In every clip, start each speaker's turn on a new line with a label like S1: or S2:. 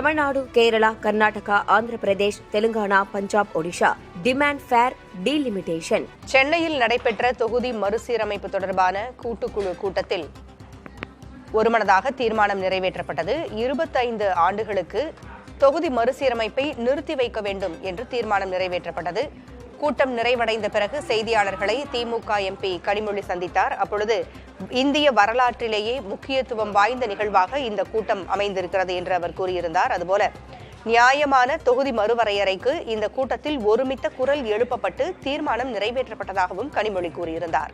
S1: Tamil Nadu Kerala Karnataka Andhra Pradesh Telangana Punjab Odisha. Demand fair delimitation
S2: சென்னையில் நடைபெற்ற தொகுதி மறுசீரமைப்பு தொடர்பான கூட்டுக்குழு கூட்டத்தில் ஒருமனதாக தீர்மானம் நிறைவேற்றப்பட்டது. இருபத்தைந்து ஆண்டுகளுக்கு தொகுதி மறுசீரமைப்பை நிறுத்தி வைக்க வேண்டும் என்று தீர்மானம் நிறைவேற்றப்பட்டது. கூட்டம் நிறைவடைந்த பிறகு செய்தியாளர்களை திமுக எம்பி கனிமொழி சந்தித்தார். அப்பொழுது இந்திய வரலாற்றிலேயே முக்கியத்துவம் வாய்ந்த நிகழ்வாக இந்த கூட்டம் அமைந்திருக்கிறது என்று அவர் கூறியிருந்தார். அதுபோல நியாயமான தொகுதி மறுவரையறைக்கு இந்த கூட்டத்தில் ஒருமித்த குரல் எழுப்பப்பட்டு தீர்மானம் நிறைவேற்றப்பட்டதாகவும் கனிமொழி கூறியிருந்தார்.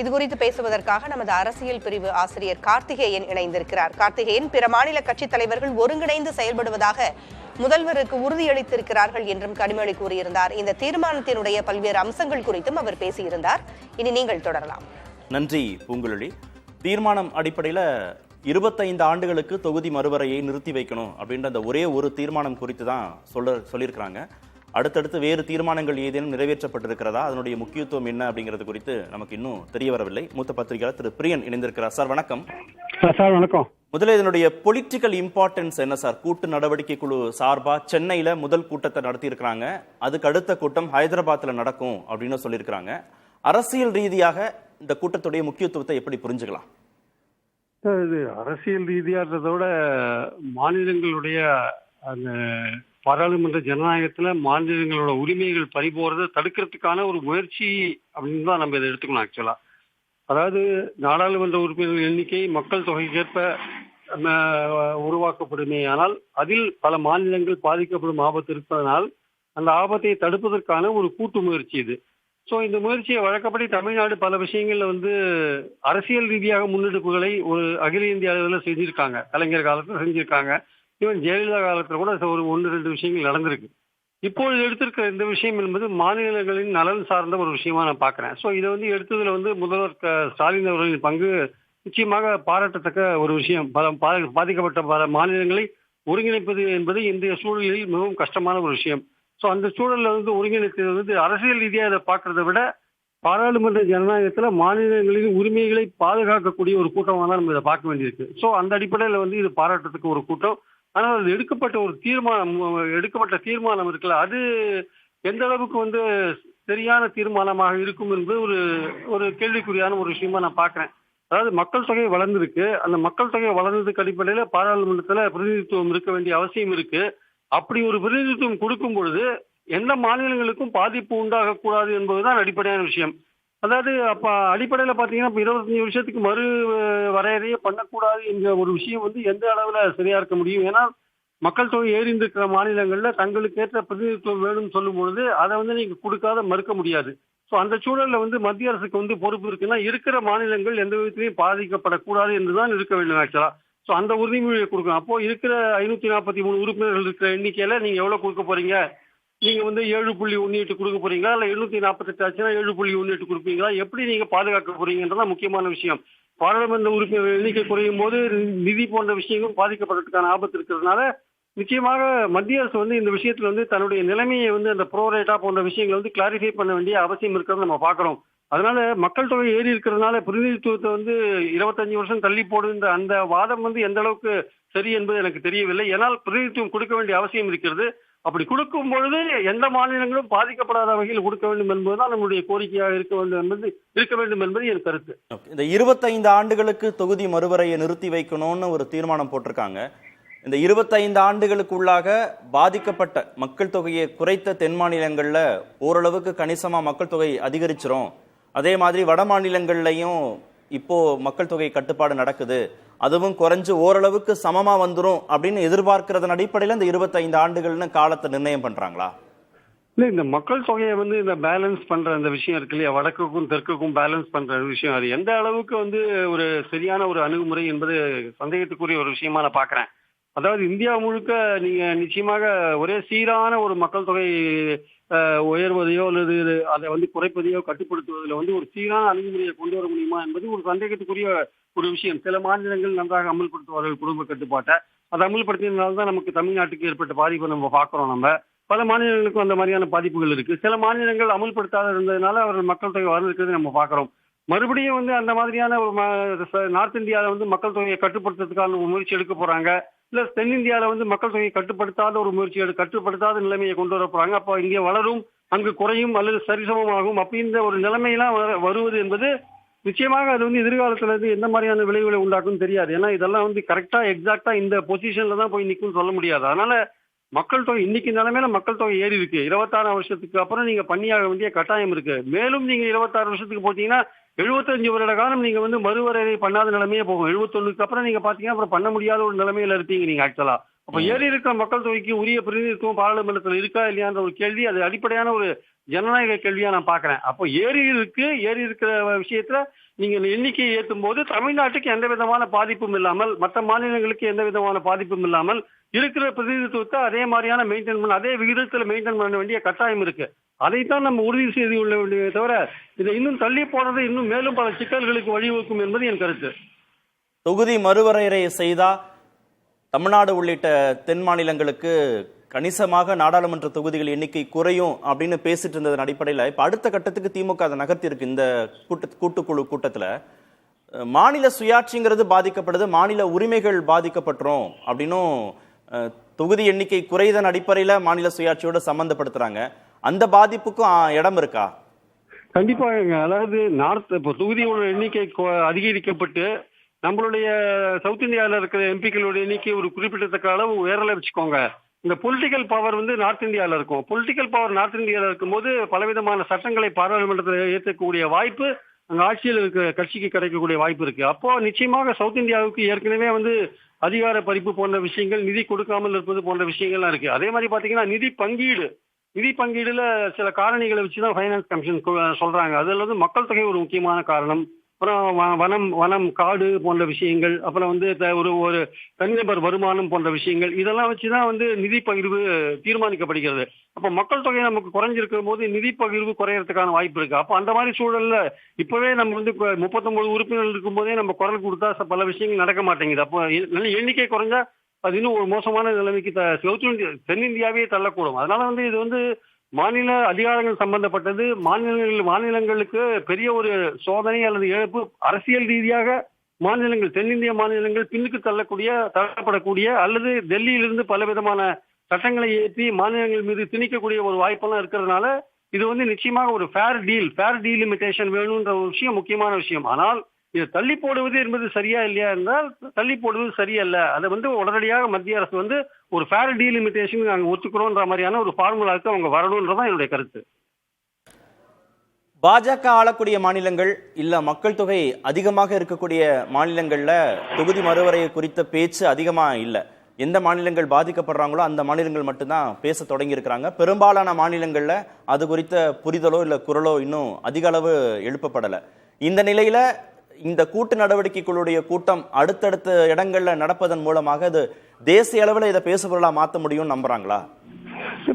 S2: இது குறித்து பேசுவதற்காக நமது அரசியல் பிரிவு ஆசிரியர் கார்த்திகேயன் இணைந்திருக்கிறார். கார்த்திகேயன் பிற மாநில கட்சித் தலைவர்கள் ஒருங்கிணைந்து செயல்படுவதாக முதல்வருக்கு உறுதியளித்திருக்கிறார்கள் என்றும் கனிமொழி கூறியிருந்தார். இந்த தீர்மானத்தினுடைய பல்வேறு அம்சங்கள் குறித்தும் அவர் பேசியிருந்தார். இனி நீங்கள் தொடரலாம்.
S3: நன்றி பூங்குழலி. தீர்மானம் அடிப்படையில் இருபத்தைந்து ஆண்டுகளுக்கு தொகுதி மறுவரையை நிறுத்தி வைக்கணும் அப்படின்ற அந்த ஒரே ஒரு தீர்மானம் குறித்து தான் சொல்ல சொல்லியிருக்கிறாங்க. அடுத்தடுத்து வேறு தீர்மானங்கள் ஏதேனும் நிறைவேற்றப்பட்டிருக்கிறதா? அதனுடைய முக்கியத்துவம் என்ன அப்படிங்கிறது குறித்து நமக்கு இன்னும் தெரிய வரவில்லை. மூத்த பத்திரிகையாளர் திரு பிரியன் இணைந்திருக்கிறார். சார் வணக்கம்.
S4: சார் வணக்கம்.
S3: முதல்ல இதனுடைய பொலிட்டிக்கல் இம்பார்ட்டன்ஸ் என்ன சார்? கூட்டு நடவடிக்கை குழு சார்பா? சென்னையில முதல் கூட்டத்தை நடத்தி இருக்கிறாங்க அதுக்கு அடுத்த கூட்டம் ஹைதராபாத்ல நடக்கும் அப்படின்னு சொல்லியிருக்கிறாங்க. அரசியல் ரீதியாக இந்த கூட்டத்துடைய முக்கியத்துவத்தை எப்படி புரிஞ்சுக்கலாம்?
S4: அரசியல் ரீதியாகிறத விட மாநிலங்களுடைய அந்த பாராளுமன்ற ஜனநாயகத்துல மாநிலங்களோட உரிமைகள் பறிபோறதை தடுக்கிறதுக்கான ஒரு முயற்சி அப்படின்னு தான் நம்ம இதை எடுத்துக்கணும் ஆக்சுவலா அதாவது நாடாளுமன்ற உறுப்பினர்கள் எண்ணிக்கை மக்கள் தொகைக்கேற்ப நம்ம உருவாக்கப்படுமே. ஆனால் அதில் பல மாநிலங்கள் பாதிக்கப்படும் ஆபத்து இருப்பதனால் அந்த ஆபத்தை தடுப்பதற்கான ஒரு கூட்டு முயற்சி இது. ஸோ இந்த முயற்சியை வழக்கப்படி தமிழ்நாடு பல விஷயங்களில் வந்து அரசியல் ரீதியாக முன்னெடுப்புகளை ஒரு அகில இந்திய அளவில் செஞ்சிருக்காங்க. கலைஞர் காலத்தில் செஞ்சிருக்காங்க. ஈவன் ஜெயலலிதா காலத்தில் கூட ஒரு ஒன்று ரெண்டு விஷயங்கள் நடந்திருக்கு. இப்பொழுது எடுத்திருக்கிற இந்த விஷயம் என்பது மாநிலங்களின் நலன் சார்ந்த ஒரு விஷயமா நான் பார்க்குறேன். ஸோ இதை வந்து எடுத்ததுல வந்து முதல்வர் க- ஸ்டாலின் அவர்களின் பங்கு நிச்சயமாக பாராட்டத்தக்க ஒரு விஷயம். பல பாதிக்கப்பட்ட பல மாநிலங்களை ஒருங்கிணைப்பது என்பது இந்திய சூழலில் மிகவும் கஷ்டமான ஒரு விஷயம். ஸோ அந்த சூழல்ல வந்து ஒருங்கிணைத்தது வந்து அரசியல் ரீதியாக இதை பார்க்கறத விட பாராளுமன்ற ஜனநாயகத்தில் மாநிலங்களின் உரிமைகளை பாதுகாக்கக்கூடிய ஒரு கூட்டமாக தான் நம்ம இதை பார்க்க வேண்டியிருக்கு. ஸோ அந்த அடிப்படையில் வந்து இது பாராட்டத்துக்கு ஒரு கூட்டம். ஆனால் அது எடுக்கப்பட்ட ஒரு தீர்மானம் எடுக்கப்பட்ட தீர்மானம் இருக்குல்ல அது எந்த அளவுக்கு வந்து சரியான தீர்மானமாக இருக்கும் என்பது ஒரு ஒரு கேள்விக்குறியான ஒரு விஷயமா நான் பார்க்குறேன். அதாவது மக்கள் தொகை வளர்ந்துருக்கு. அந்த மக்கள் தொகை வளர்ந்ததுக்கு அடிப்படையில் பாராளுமன்றத்தில் பிரதிநிதித்துவம் இருக்க வேண்டிய அவசியம் இருக்கு. அப்படி ஒரு பிரதிநிதித்துவம் கொடுக்கும் பொழுது எந்த மாநிலங்களுக்கும் பாதிப்பு உண்டாகக்கூடாது என்பதுதான் அடிப்படையான விஷயம். அதாவது அப்ப அடிப்படையில பாத்தீங்கன்னா இப்ப இருபத்தஞ்சு வருஷத்துக்கு மறு வரையறையே பண்ணக்கூடாது என்ற ஒரு விஷயம் வந்து எந்த அளவுல சரியா இருக்க முடியும்? ஏன்னா மக்கள் தொகை ஏறிந்திருக்கிற மாநிலங்கள்ல தங்களுக்கு ஏற்ற பிரதிநிதித்துவம் வேணும்னு சொல்லும் பொழுது அதை வந்து நீங்க கொடுக்காத மறுக்க முடியாது. ஸோ அந்த சூழல்ல வந்து மத்திய அரசுக்கு வந்து பொறுப்பு இருக்குன்னா இருக்கிற மாநிலங்கள் எந்த விதத்திலையும் பாதிக்கப்படக்கூடாது என்றுதான் இருக்க வேண்டும் ஆக்சுவலா ஸோ அந்த உறுதிமொழியை கொடுக்கணும். அப்போ இருக்கிற ஐநூத்தி நாற்பத்தி மூணு உறுப்பினர்கள் இருக்கிற எண்ணிக்கையில நீங்க எவ்வளவு கொடுக்க போறீங்க? நீங்க வந்து ஏழு புள்ளி ஒன்று எட்டு கொடுக்க போறீங்களா? இல்ல எழுநூத்தி நாற்பத்தெட்டு ஆச்சுன்னா ஏழு புள்ளி ஒன்று எட்டு கொடுப்பீங்களா? எப்படி நீங்க பாதுகாக்க போறீங்கன்றதான் முக்கியமான விஷயம். பாராளுமன்ற உறுப்பினர் எண்ணிக்கை குறையும் போது நிதி போன்ற விஷயங்களும் பாதிக்கப்படுறதுக்கான ஆபத்து இருக்கிறதுனால நிச்சயமாக மத்திய அரசு வந்து இந்த விஷயத்துல வந்து தன்னுடைய நிலைமையை வந்து அந்த ப்ரோரேட்டா போன்ற விஷயங்களை வந்து கிளாரிஃபை பண்ண வேண்டிய அவசியம் இருக்கிறத நம்ம பார்க்கிறோம். அதனால மக்கள் தொகை ஏறி இருக்கிறதுனால பிரதிநிதித்துவத்தை வந்து இருபத்தஞ்சு வருஷம் தள்ளி போடுகின்ற அந்த வாதம் வந்து எந்த அளவுக்கு சரி என்பது எனக்கு தெரியவில்லை. ஏன்னால் பிரதிநிதித்துவம் கொடுக்க வேண்டிய அவசியம் இருக்கிறது. அப்படி கொடுக்கும் பொழுது எந்த மாநிலங்களும் பாதிக்கப்படாத வகையில் கொடுக்க வேண்டும் என்பதுதான் நம்முடைய கோரிக்கையாக இருக்க வேண்டும் என்பது இருக்க வேண்டும் என்பது என் கருத்து.
S3: இந்த இருபத்தைந்து ஆண்டுகளுக்கு தொகுதி மறுவரையை நிறுத்தி வைக்கணும்னு ஒரு தீர்மானம் போட்டிருக்காங்க. இந்த இருபத்தைந்து ஆண்டுகளுக்குள்ளாக பாதிக்கப்பட்ட மக்கள் தொகையை குறைத்த தென் மாநிலங்களில் ஓரளவுக்கு கணிசமாக மக்கள் தொகை அதிகரிச்சிரும். அதே மாதிரி வட மாநிலங்கள்லையும் இப்போ மக்கள் தொகை கட்டுப்பாடு நடக்குது. அதுவும் குறைஞ்சு ஓரளவுக்கு சமமா வந்துரும் அப்படின்னு எதிர்பார்க்கறதன் அடிப்படையில இந்த இருபத்தைந்து ஆண்டுகள்னு காலத்தை நிர்ணயம் பண்றாங்களா?
S4: இல்ல இந்த மக்கள் தொகையை வந்து இந்த பேலன்ஸ் பண்ற அந்த விஷயம் இருக்கு இல்லையா? வடக்குக்கும் தெற்குக்கும் பேலன்ஸ் பண்ற விஷயம். அது எந்த அளவுக்கு வந்து ஒரு சரியான ஒரு அணுகுமுறை என்பது சந்தேகத்துக்குரிய ஒரு விஷயமா நான் பாக்குறேன். அதாவது இந்தியா முழுக்க நீங்க நிச்சயமாக ஒரே சீரான ஒரு மக்கள் தொகை உயர்வதையோ அல்லது இது அதை வந்து குறைப்பதையோ கட்டுப்படுத்துவதில் வந்து ஒரு சீரான அணுகுமுறையை கொண்டு வர முடியுமா என்பது ஒரு சந்தேகத்துக்குரிய ஒரு விஷயம். சில மாநிலங்கள் நன்றாக அமல்படுத்துவார்கள் குடும்ப கட்டுப்பாட்டை. அதை அமல்படுத்தியதுனால தான் நமக்கு தமிழ்நாட்டுக்கு ஏற்பட்ட பாதிப்பை நம்ம பார்க்குறோம் நம்ம. பல மாநிலங்களுக்கும் அந்த மாதிரியான பாதிப்புகள் இருக்கு. சில மாநிலங்கள் அமல்படுத்தாத இருந்ததுனால அவர்கள் மக்கள் தொகை வளர்ந்துருக்கிறது நம்ம பார்க்குறோம். மறுபடியும் வந்து அந்த மாதிரியான நார்த் இந்தியாவில் வந்து மக்கள் தொகையை கட்டுப்படுத்துறதுக்கான முயற்சி எடுக்க போறாங்க. பிளஸ் தென்னிந்தியால வந்து மக்கள் தொகையை கட்டுப்படுத்தாத ஒரு முயற்சி எடு- கட்டுப்படுத்தாத நிலைமையை கொண்டு வர போறாங்க. அப்போ இங்கே வளரும் அங்கு குறையும் அல்லது சரிசமமாகும் அப்படின்ற ஒரு நிலைமையெல்லாம் வருவது என்பது நிச்சயமாக அது வந்து எதிர்காலத்துல இருந்து எந்த மாதிரியான விளைவுகளை உண்டாக்கும் தெரியாது. ஏன்னா இதெல்லாம் வந்து கரெக்டா எக்ஸாக்டா இந்த பொசிஷன்ல தான் போய் நிற்கும் சொல்ல முடியாது. அதனால மக்கள் தொகை இன்னைக்கு நிலைமையில மக்கள் தொகை ஏறி இருக்கு. இருபத்தாறு வருஷத்துக்கு அப்புறம் நீங்க பண்ணியாக வேண்டிய கட்டாயம் இருக்கு. மேலும் நீங்க இருபத்தாறு வருஷத்துக்கு போட்டீங்கன்னா எழுபத்தஞ்சு வருட காலம் நீங்க வந்து மறுவரையறை பண்ணாத நிலைமையே போகும். எழுபத்தொன்னுக்கு அப்புறம் நீங்க பாத்தீங்கன்னா அப்புறம் பண்ண முடியாத ஒரு நிலைமையில இருப்பீங்க நீங்க ஆக்சுவலா அப்ப ஏறி இருக்கிற மக்கள் தொகைக்கு உரிய பிரதிநிதித்துவம் பாராளுமன்றத்தில் இருக்கா இல்லையான்ற ஒரு கேள்வி அது அடிப்படையான ஒரு ஜனநாயக கேள்வியா நான் பாக்குறேன். அப்போ ஏறி இருக்கு ஏறி இருக்கிற விஷயத்துல நீங்க எண்ணிக்கையை ஏற்றும் போது தமிழ்நாட்டுக்கு எந்த விதமான பாதிப்பும் இல்லாமல் மற்ற மாநிலங்களுக்கு எந்த விதமான பாதிப்பும் இல்லாமல் இருக்கிற பிரதிநிதித்துவத்தை அதே மாதிரியான மெயின்டைன் பண்ண அதே விகிதத்துல மெயின்டைன் பண்ண வேண்டிய கட்டாயம் இருக்கு. அதைத்தான் நம்ம உறுதி செய்து கொள்ள வேண்டியதை தவிர இதை இன்னும் தள்ளி போனது இன்னும் மேலும் பல சிக்கல்களுக்கு வழிவகுக்கும் என்பது என் கருத்து.
S3: தொகுதி மறுவரையறை செய்தா தமிழ்நாடு உள்ளிட்ட தென் மாநிலங்களுக்கு கணிசமாக நாடாளுமன்ற தொகுதிகள் எண்ணிக்கை குறையும் அப்படின்னு பேசிட்டு இருந்ததன் அடிப்படையில் இப்போ அடுத்த கட்டத்துக்கு திமுக அதை நகர்த்தியிருக்கு இந்த கூட்ட கூட்டுக்குழு கூட்டத்தில். மாநில சுயாட்சிங்கிறது பாதிக்கப்படுது மாநில உரிமைகள் பாதிக்கப்பட்டுரும் அப்படின்னும் தொகுதி எண்ணிக்கை குறைதன் அடிப்படையில் மாநில சுயாட்சியோடு சம்மந்தப்படுத்துகிறாங்க அந்த பாதிப்புக்கும் இடம் இருக்கா?
S4: கண்டிப்பா அதாவது நார்த் இப்போ தொகுதியோட எண்ணிக்கை அதிகரிக்கப்பட்டு நம்மளுடைய சவுத் இந்தியாவில் இருக்கிற எம்பிக்களுடைய எண்ணிக்கை ஒரு குறிப்பிடத்தக்க அளவு உயரலை வச்சுக்கோங்க. இந்த பொலிட்டிக்கல் பவர் வந்து நார்த் இந்தியாவில் இருக்கும். பொலிட்டிக்கல் பவர் நார்த் இந்தியாவில் இருக்கும்போது பலவிதமான சட்டங்களை பாராளுமன்றத்தில் ஏற்றக்கூடிய வாய்ப்பு அங்க ஆட்சியில் இருக்கிற கட்சிக்கு கிடைக்கக்கூடிய வாய்ப்பு இருக்கு. அப்போ நிச்சயமாக சவுத் இந்தியாவுக்கு ஏற்கனவே வந்து அதிகார பறிப்பு போன்ற விஷயங்கள் நிதி கொடுக்காமல் இருப்பது போன்ற விஷயங்கள்லாம் இருக்கு. அதே மாதிரி பாத்தீங்கன்னா நிதி பங்கீடு. நிதி பங்கீடுல சில காரணிகளை வச்சு தான் ஃபைனான்ஸ் கமிஷன் சொல்றாங்க. அதுல வந்து மக்கள் தொகை ஒரு முக்கியமான காரணம். அப்புறம் வனம் வனம் காடு போன்ற விஷயங்கள் அப்புறம் வந்து த- ஒரு ஒரு தனிநபர் வருமானம் போன்ற விஷயங்கள் இதெல்லாம் வச்சு தான் வந்து நிதி பகிர்வு தீர்மானிக்கப்படுகிறது. அப்போ மக்கள் தொகை நமக்கு குறைஞ்சிருக்கும் போது நிதி பகிர்வு குறையறதுக்கான வாய்ப்பு இருக்கு. அப்போ அந்த மாதிரி சூழல்ல இப்பவே நம்ம வந்து முப்பத்தொன்பது உறுப்பினர்கள் இருக்கும் போதே நம்ம குரல் கொடுத்தா ச- பல விஷயங்கள் நடக்க மாட்டேங்குது. அப்போ எண்ணிக்கை குறைஞ்சா அது இன்னும் ஒரு மோசமான நிலைமைக்கு சவுத் இந்தியா தென்னிந்தியாவே தள்ளக்கூடும். அதனால வந்து இது வந்து மாநில அதிகாரங்கள் சம்பந்தப்பட்டது மாநிலங்கள் மாநிலங்களுக்கு பெரிய ஒரு சோதனை அல்லது இழப்பு அரசியல் ரீதியாக மாநிலங்கள் தென்னிந்திய மாநிலங்கள் பின்னுக்கு தள்ளக்கூடிய தள்ளப்படக்கூடிய அல்லது டெல்லியிலிருந்து பல விதமான சட்டங்களை ஏற்றி மாநிலங்கள் மீது திணிக்கக்கூடிய ஒரு வாய்ப்பெல்லாம் இருக்கிறதுனால இது வந்து நிச்சயமாக ஒரு ஃபேர் டீல் ஃபேர் டீலிமிட்டேஷன் வேணுன்ற ஒரு விஷயம் முக்கியமான விஷயம். ஆனால் இதை தள்ளி போடுவது என்பது சரியா இல்லையா என்றால் தள்ளி போடுவது சரியல்ல. அதை வந்து உடனடியாக மத்திய அரசு வந்து ஒரு ஃபேர் டீலிமிட்டேஷன் நாங்கள் ஒத்துக்கிறோன்ற மாதிரியான ஒரு ஃபார்முலாவுக்கு அவங்க வரணுன்றதான் என்னுடைய கருத்து.
S3: பாஜக ஆளக்கூடிய மாநிலங்கள் இல்ல மக்கள் தொகை அதிகமாக இருக்கக்கூடிய மாநிலங்கள்ல தொகுதி மறுவரையை குறித்த பேச்சு அதிகமா இல்ல. எந்த மாநிலங்கள் பாதிக்கப்படுறாங்களோ அந்த மாநிலங்கள் மட்டும்தான் பேச தொடங்கியிருக்கிறாங்க. பெரும்பாலான மாநிலங்கள்ல அது குறித்த புரிதலோ இல்ல குரலோ இன்னும் அதிக அளவு எழுப்பப்படலை. இந்த நிலையில இந்த கூட்டு நடவடிக்கைகளுடைய கூட்டம் அடுத்தடுத்த இடங்கள்ல நடப்பதன் மூலமாக அது தேசிய அளவுல இதை பேசுபொருளா மாத்த முடியும்னு நம்புறாங்களா?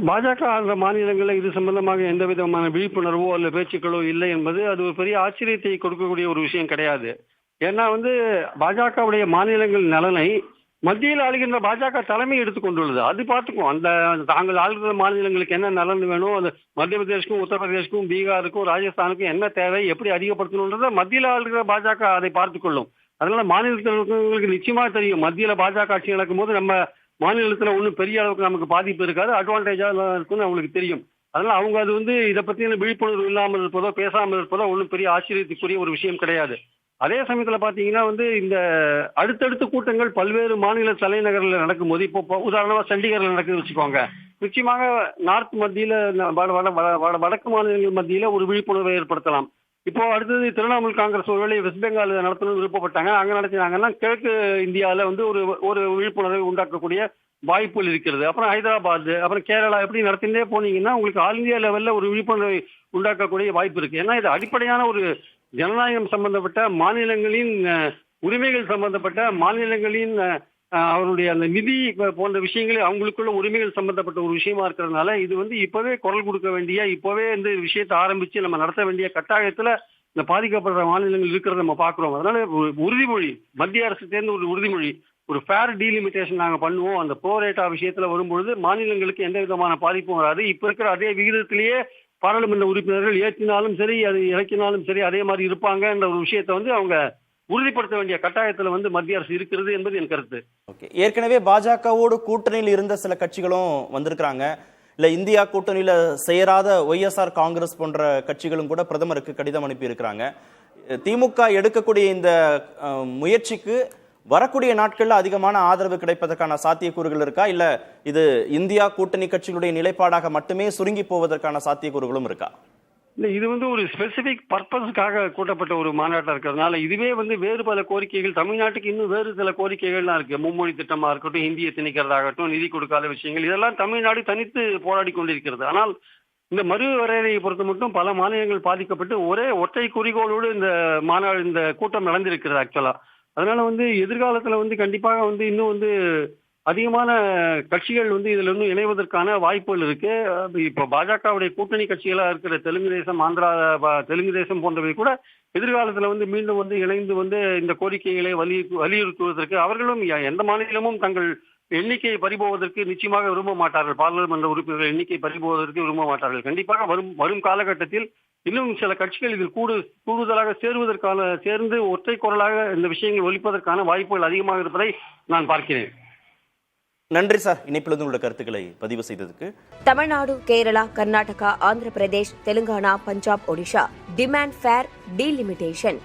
S4: பாஜக ஆளுற மாநிலங்களில் இது சம்பந்தமாக எந்த விதமான விழிப்புணர்வோ அல்ல பேச்சுக்களோ இல்லை என்பது அது ஒரு பெரிய ஆச்சரியத்தை கொடுக்கக்கூடிய ஒரு விஷயம் கிடையாது. ஏன்னா வந்து பாஜகவுடைய மாநிலங்கள் நலனை மத்தியில் ஆளுகின்ற பாஜக தலைமை எடுத்துக்கொண்டுள்ளது. அது பார்த்துக்கும் அந்த தாங்கள் ஆளுகிற மாநிலங்களுக்கு என்ன நலன் வேணும் அது மத்திய பிரதேஷ்க்கும் உத்தரப்பிரதேஷ்க்கும் பீகாருக்கும் ராஜஸ்தானுக்கும் என்ன தேவை எப்படி அதிகப்படுத்தணுன்றத மத்தியில் ஆளுகிற பாஜக அதை பார்த்துக்கொள்ளும். அதனால மாநிலத்தில் இருக்கிறவங்களுக்கு நிச்சயமா தெரியும். மத்தியில் பாஜக ஆட்சி நடக்கும்போது நம்ம மாநிலத்தில் ஒன்றும் பெரிய அளவுக்கு நமக்கு பாதிப்பு இருக்காது. அட்வான்டேஜாக இருக்கும்னு அவங்களுக்கு தெரியும். அதனால அவங்க அது வந்து இதை பற்றின விழிப்புணர்வு இல்லாமல் இருப்பதோ பேசாமல் இருப்பதோ ஒன்றும் பெரிய ஆச்சரியத்துக்குரிய ஒரு விஷயம் கிடையாது. அதே சமயத்தில் பார்த்தீங்கன்னா வந்து இந்த அடுத்தடுத்த கூட்டங்கள் பல்வேறு மாநில தலைநகரில் நடக்கும்போது இப்போ இப்போ உதாரணமாக சண்டிகரில் நடக்குது வச்சுக்கோங்க. நிச்சயமாக நார்த் மத்தியில் வட வட வடக்கு மாநிலங்கள் மத்தியில் ஒரு விழிப்புணர்வை ஏற்படுத்தலாம். இப்போ அடுத்தது திரிணாமுல் காங்கிரஸ் ஒருவேளை வெஸ்ட் பெங்கால் நடத்தணும்னு விருப்பப்பட்டாங்க. அங்கே நடத்தினாங்கன்னா கிழக்கு இந்தியாவில் வந்து ஒரு ஒரு விழிப்புணர்வை உண்டாக்கக்கூடிய வாய்ப்புகள் இருக்கிறது. அப்புறம் ஹைதராபாத் அப்புறம் கேரளா எப்படி நடத்திட்டே போனீங்கன்னா உங்களுக்கு ஆல் இந்தியா லெவலில் ஒரு விழிப்புணர்வை உண்டாக்கக்கூடிய வாய்ப்பு இருக்கு. ஏன்னா இது அடிப்படையான ஒரு ஜனநாயகம் சம்பந்தப்பட்ட மாநிலங்களின் உரிமைகள் சம்பந்தப்பட்ட மாநிலங்களின் அவருடைய அந்த நிதி போன்ற விஷயங்களே அவங்களுக்குள்ள உரிமைகள் சம்பந்தப்பட்ட ஒரு விஷயமா இருக்கிறதுனால இது வந்து இப்பவே குரல் கொடுக்க வேண்டிய இப்பவே இந்த விஷயத்தை ஆரம்பிச்சு நம்ம நடத்த வேண்டிய கட்டாயத்துல இந்த பாதிக்கப்படுற மாநிலங்கள் இருக்கிறத நம்ம பாக்குறோம் அதனால உறுதிமொழி மத்திய அரசு சேர்ந்து ஒரு உறுதிமொழி ஒரு ஃபேர் டீலிமிட்டேஷன் நாங்க பண்ணுவோம். அந்த ப்ரோரேட்டா விஷயத்துல வரும்பொழுது மாநிலங்களுக்கு எந்த விதமான பாதிப்பும் வராது. இப்ப இருக்கிற அதே விகிதத்திலேயே பாராளுமன்ற உறுப்பினர்கள் ஏற்றினாலும் சரி அது இறக்கினாலும் சரி அதே மாதிரி இருப்பாங்கன்ற ஒரு விஷயத்தை வந்து அவங்க உறுதிப்படுத்த வேண்டிய கட்டாயத்துல வந்து மத்திய அரசு இருக்கிறது என்பது என் கருத்து.
S3: ஓகே. ஏற்கனவே பாஜகவோடு கூட்டணியில் இருந்த சில கட்சிகளும் வந்திருக்கிறாங்க. இல்ல இந்தியா கூட்டணியில சேராத ஒய்எஸ்ஆர் காங்கிரஸ் போன்ற கட்சிகளும் கூட பிரதமருக்கு கடிதம் அனுப்பி இருக்கிறாங்க திமுக எடுக்கக்கூடிய இந்த முயற்சிக்கு வரக்கூடிய நாட்களில் அதிகமான ஆதரவு கிடைப்பதற்கான சாத்தியக்கூறுகள் இருக்கா? இல்ல இது இந்தியா கூட்டணி கட்சிகளுடைய நிலைப்பாடாக மட்டுமே சுருங்கி போவதற்கான சாத்தியக்கூறுகளும் இருக்கா?
S4: இல்ல இது வந்து ஒரு ஸ்பெசிபிக் பர்பஸ்க்காக கூட்டப்பட்ட ஒரு மாநாட்டாக இருக்கிறதுனால இதுவே வந்து வேறு பல கோரிக்கைகள் தமிழ்நாட்டுக்கு இன்னும் வேறு சில கோரிக்கைகள்லாம் இருக்கு. மும்மொழி திட்டமா இருக்கட்டும் இந்தியை திணிக்கிறதாகட்டும் நிதி கொடுக்காத விஷயங்கள் இதெல்லாம் தமிழ்நாடு தனித்து போராடி கொண்டிருக்கிறது. ஆனால் இந்த மறுவரையறையை பொறுத்த மட்டும் பல மாநிலங்கள் பாதிக்கப்பட்டு ஒரே ஒற்றை குறிக்கோளோடு இந்த மாநாடு இந்த கூட்டம் நடந்திருக்கிறது ஆக்சுவலா அதனால வந்து எதிர்காலத்துல வந்து கண்டிப்பாக வந்து இன்னும் வந்து அதிகமான கட்சிகள் வந்து இதுல இருந்து இணைவதற்கான வாய்ப்புகள் இருக்கு. அஹ் இப்ப பாஜகவுடைய கூட்டணி கட்சிகளா இருக்கிற தெலுங்கு தேசம் ஆந்திரா தெலுங்கு தேசம் போன்றவை கூட எதிர்காலத்துல வந்து மீண்டும் வந்து இணைந்து வந்து இந்த கோரிக்கைகளை வலி வலியுறுத்துவதற்கு அவர்களும் எந்த மாநிலமும் தங்கள் எண்ணிக்கையை பறிபோவதற்கு நிச்சயமாக விரும்ப மாட்டார்கள். பாராளுமன்ற உறுப்பினர்கள் எண்ணிக்கை பறிபோவதற்கு விரும்ப மாட்டார்கள். கண்டிப்பாக வரும் வரும் காலகட்டத்தில் இன்னும் சில கட்சிகள் இதில் கூடு கூடுதலாக சேருவதற்கான சேர்ந்து ஒற்றை குரலாக இந்த விஷயங்கள் ஒலிப்பதற்கான வாய்ப்புகள் அதிகமாக இருப்பதை நான் பார்க்கிறேன்.
S3: நன்றி சார். இணைப்பிலிருந்து உள்ள கருத்துக்களை பதிவு செய்ததுக்கு.
S1: Tamil Nadu Kerala Karnataka Andhra Pradesh Telangana Punjab Odisha. Demand fair delimitation